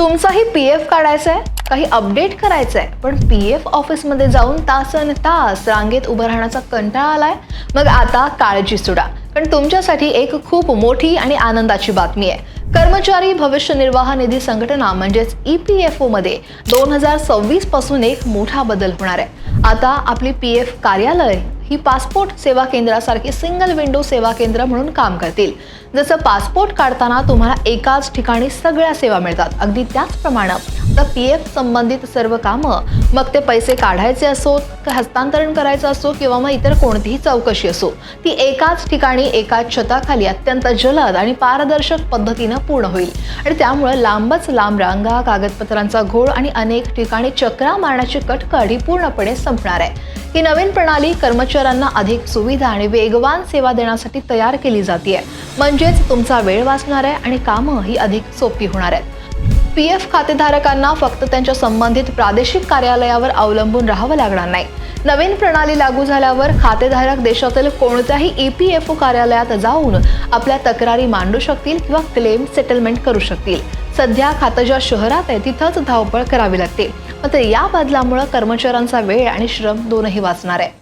तुमचाही P F काढायचा आहे काही अपडेट करायचं आहे पण पी एफ ऑफिसमध्ये जाऊन तासन तास रांगेत उभं राहण्याचा कंटाळा आलाय. मग आता काळजी सुडा. कारण तुमच्यासाठी एक खूप मोठी आणि आनंदाची बातमी आहे. कर्मचारी भविष्य निर्वाह निधी संघटना म्हणजेच ई पी एफ ओमध्ये दोन हजार सव्वीसपासून एक मोठा बदल होणार आहे. आता आपली पी एफ कार्यालय ही पासपोर्ट सेवा केंद्रासारखी सिंगल विंडो सेवा केंद्र म्हणून काम करतील. जसं पासपोर्ट काढताना तुम्हाला एकाच ठिकाणी सगळ्या सेवा मिळतात. अगदी त्याचप्रमाणे आता पी एफ संबंधित सर्व कामं मग ते पैसे काढायचे असोत का हस्तांतरण करायचं असो किंवा मग इतर कोणतीही चौकशी असो ती एकाच ठिकाणी एकाच छताखाली अत्यंत जलद आणि पारदर्शक पद्धतीनं पूर्ण होईल. आणि त्यामुळं लांबच लांब रांगा कागदपत्रांचा घोळ आणि अनेक ठिकाणी चक्रा मारण्याची कटकट ही पूर्णपणे संपणार आहे. ही नवीन प्रणाली कर्मचाऱ्यांना अधिक सुविधा आणि वेगवान सेवा देण्यासाठी तयार केली जाते म्हणजेच तुमचा वेळ वाचणार आहे आणि कामं ही अधिक सोपी होणार आहेत. पी एफ खातेधारकांना फक्त त्यांच्या संबंधित प्रादेशिक कार्यालयावर अवलंबून राहावं लागणार नाही. नवीन प्रणाली लागू झाल्यावर खातेधारक देशातील कोणत्याही ई पी एफ ओ कार्यालयात जाऊन आपल्या तक्रारी मांडू शकतील किंवा क्लेम सेटलमेंट करू शकतील. सध्या खातं ज्या शहरात आहे तिथंच धावपळ करावी लागते. मात्र या बदलामुळे कर्मचाऱ्यांचा वेळ आणि श्रम दोनही वाचणार आहे.